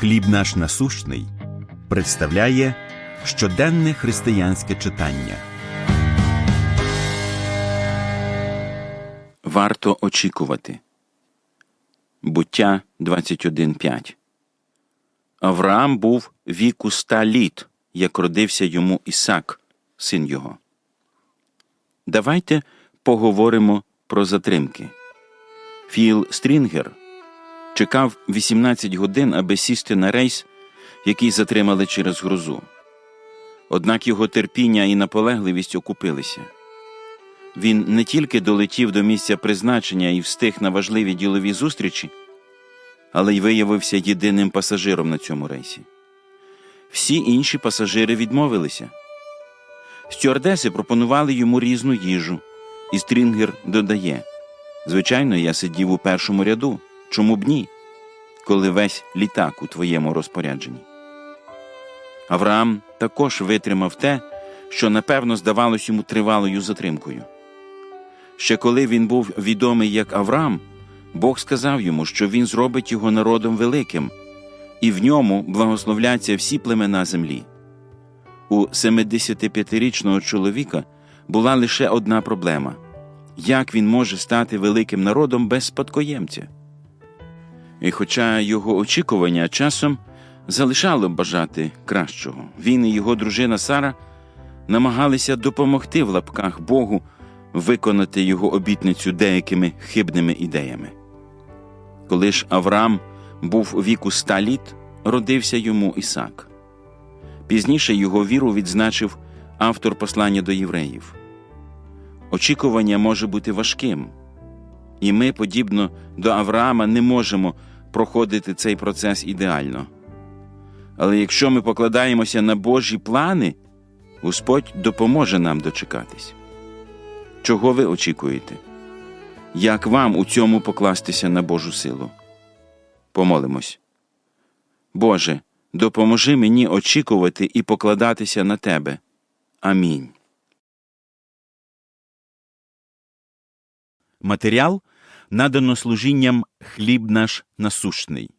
Хліб наш насущний представляє щоденне християнське читання. Варто очікувати. Буття 21.5 Авраам був віку ста літ, як родився йому Ісак, син його. Давайте поговоримо про затримки. Філ Стрінгер чекав 18 годин, аби сісти на рейс, який затримали через грозу. Однак його терпіння і наполегливість окупилися. Він не тільки долетів до місця призначення і встиг на важливі ділові зустрічі, але й виявився єдиним пасажиром на цьому рейсі. Всі інші пасажири відмовилися. Стюардеси пропонували йому різну їжу, і Стрінгер додає: Звичайно, я сидів у першому ряду. Чому б ні? Коли весь літак у твоєму розпорядженні. Авраам також витримав те, що напевно здавалось йому тривалою затримкою. Ще коли він був відомий як Авраам, Бог сказав йому, що він зробить його народом великим, і в ньому благословляться всі племена землі. У 75-річного чоловіка була лише одна проблема як він може стати великим народом без спадкоємця. І хоча його очікування часом залишало бажати кращого, він і його дружина Сара намагалися допомогти в лапках Богу виконати його обітницю деякими хибними ідеями. Коли ж Авраам був у віку ста літ, родився йому Ісак. Пізніше його віру відзначив автор послання до євреїв. Очікування може бути важким, і ми, подібно до Авраама, не можемо проходити цей процес ідеально. Але якщо ми покладаємося на Божі плани, Господь допоможе нам дочекатись. Чого ви очікуєте? Як вам у цьому покластися на Божу силу? Помолимось. Боже, допоможи мені очікувати і покладатися на Тебе. Амінь. Матеріал надано служінням Хліб наш насущний.